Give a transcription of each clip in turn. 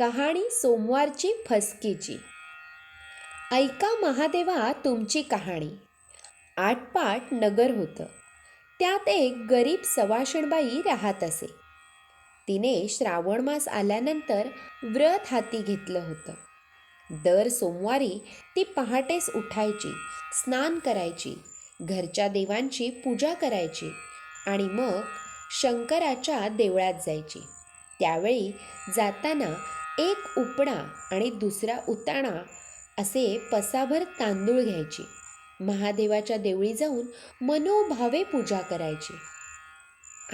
कहाणी सोमवारची फसकीची. ऐका महादेवा तुमची कहाणी. आठपाट नगर होतं. त्यात एक गरीब सवाषणबाई राहत असे. तिने श्रावण मास आल्यानंतर व्रत हाती घेतलं होतं. दर सोमवारी ती पहाटेस उठायची स्नान करायची घरच्या देवांची पूजा करायची आणि मग शंकराच्या देवळात जायची. त्यावेळी जाताना एक उपणा आणि दुसरा उताणा असे पसाभर तांदूळ घ्यायची. महादेवाच्या देवळी जाऊन मनोभावे पूजा करायची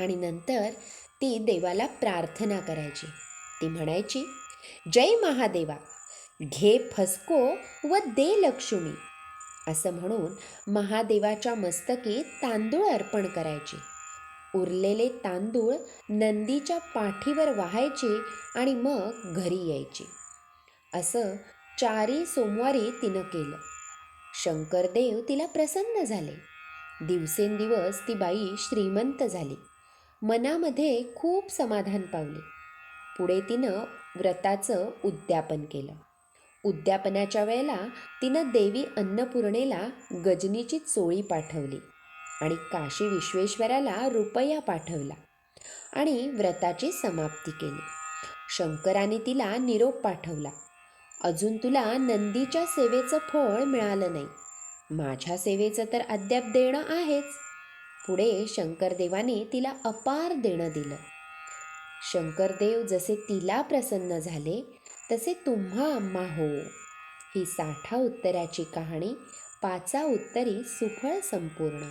आणि नंतर ती देवाला प्रार्थना करायची. ती म्हणायची जय महादेवा घे फसको व दे लक्ष्मी असं म्हणून महादेवाच्या मस्तकी तांदूळ अर्पण करायची. उरलेले तांदूळ नंदीच्या पाठीवर वाहायचे आणि मग घरी यायची. असं चारी सोमवारी तिनं केलं. शंकरदेव तिला प्रसन्न झाले. दिवसेंदिवस ती बाई श्रीमंत झाली. मनामध्ये खूप समाधान पावले. पुढे तिनं व्रताचं उद्यापन केलं. उद्यापनाच्या वेळेला तिनं देवी अन्नपूर्णेला गजनीची चोळी पाठवली. आणि काशी विश्वेश्वराला रुपया पाठवला आणि व्रताची समाप्ती केली. शंकराने तिला निरोप पाठवला अजून तुला नंदीच्या सेवेचं फळ मिळालं नाही. माझ्या सेवेचं तर अद्याप देणं आहेच. पुढे शंकरदेवाने तिला अपार देणं दिलं. शंकरदेव जसे तिला प्रसन्न झाले तसे तुम्हा आम्हा हो. ही साठा उत्तराची कहाणी पाचा उत्तरी सुफळ संपूर्ण.